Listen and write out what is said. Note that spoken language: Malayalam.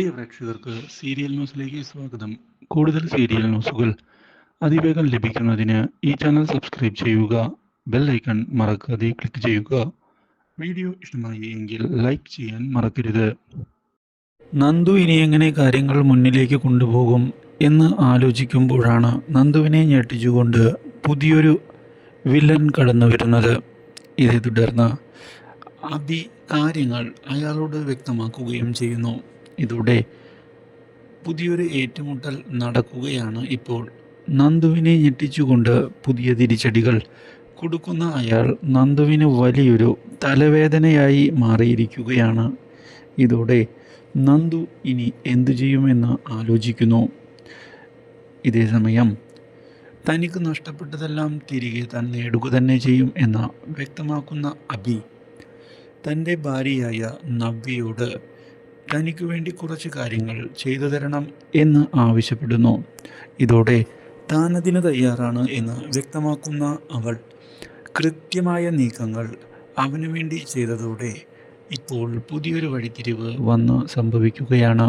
പ്രിയ പ്രേക്ഷകർക്ക് സീരിയൽ ന്യൂസിലേക്ക് സ്വാഗതം. കൂടുതൽ സീരിയൽ ന്യൂസുകൾ അതിവേഗം ലഭിക്കുന്നതിന് ഈ ചാനൽ സബ്സ്ക്രൈബ് ചെയ്യുക ബെൽ ഐക്കൺ മറക്കാതെ ക്ലിക്ക് ചെയ്യുക. വീഡിയോ ഇഷ്ടമായി എങ്കിൽ ലൈക്ക് ചെയ്യാൻ മറക്കരുത്. നന്ദു ഇനി എങ്ങനെ കാര്യങ്ങൾ മുന്നിലേക്ക് കൊണ്ടുപോകും എന്ന് ആലോചിക്കുമ്പോഴാണ് നന്ദുവിനെ ഞെട്ടിച്ചുകൊണ്ട് പുതിയൊരു വില്ലൻ കടന്നു വരുന്നത്. ഇതേ തുടർന്ന് അതി കാര്യങ്ങൾ അയാളോട് വ്യക്തമാക്കുകയും ചെയ്യുന്നു. ഇതോടെ പുതിയൊരു ഏറ്റുമുട്ടൽ നടക്കുകയാണ് ഇപ്പോൾ. നന്ദുവിനെ ഞെട്ടിച്ചുകൊണ്ട് പുതിയ തിരിച്ചടികൾ. കൊടുക്കുന്ന അയാൾ നന്ദുവിന് വലിയൊരു തലവേദനയായി മാറിയിരിക്കുകയാണ്. ഇതോടെ നന്ദു ഇനി എന്തു ചെയ്യുമെന്ന് ആലോചിക്കുന്നു. ഇതേ സമയം തനിക്ക് നഷ്ടപ്പെട്ടതെല്ലാം തിരികെ താൻ നേടുക തന്നെ ചെയ്യും എന്ന് വ്യക്തമാക്കുന്ന അഭി തന്റെ ഭാര്യയായ നവ്യയോട് തനിക്ക് വേണ്ടി കുറച്ച് കാര്യങ്ങൾ ചെയ്തു തരണം എന്ന് ആവശ്യപ്പെടുന്നു. ഇതോടെ താനതിന് തയ്യാറാണ് എന്ന് വ്യക്തമാക്കുന്ന അവൾ കൃത്യമായ നീക്കങ്ങൾ അവന് വേണ്ടി ചെയ്തതോടെ ഇപ്പോൾ പുതിയൊരു വഴിത്തിരിവ് വന്ന് സംഭവിക്കുകയാണ്.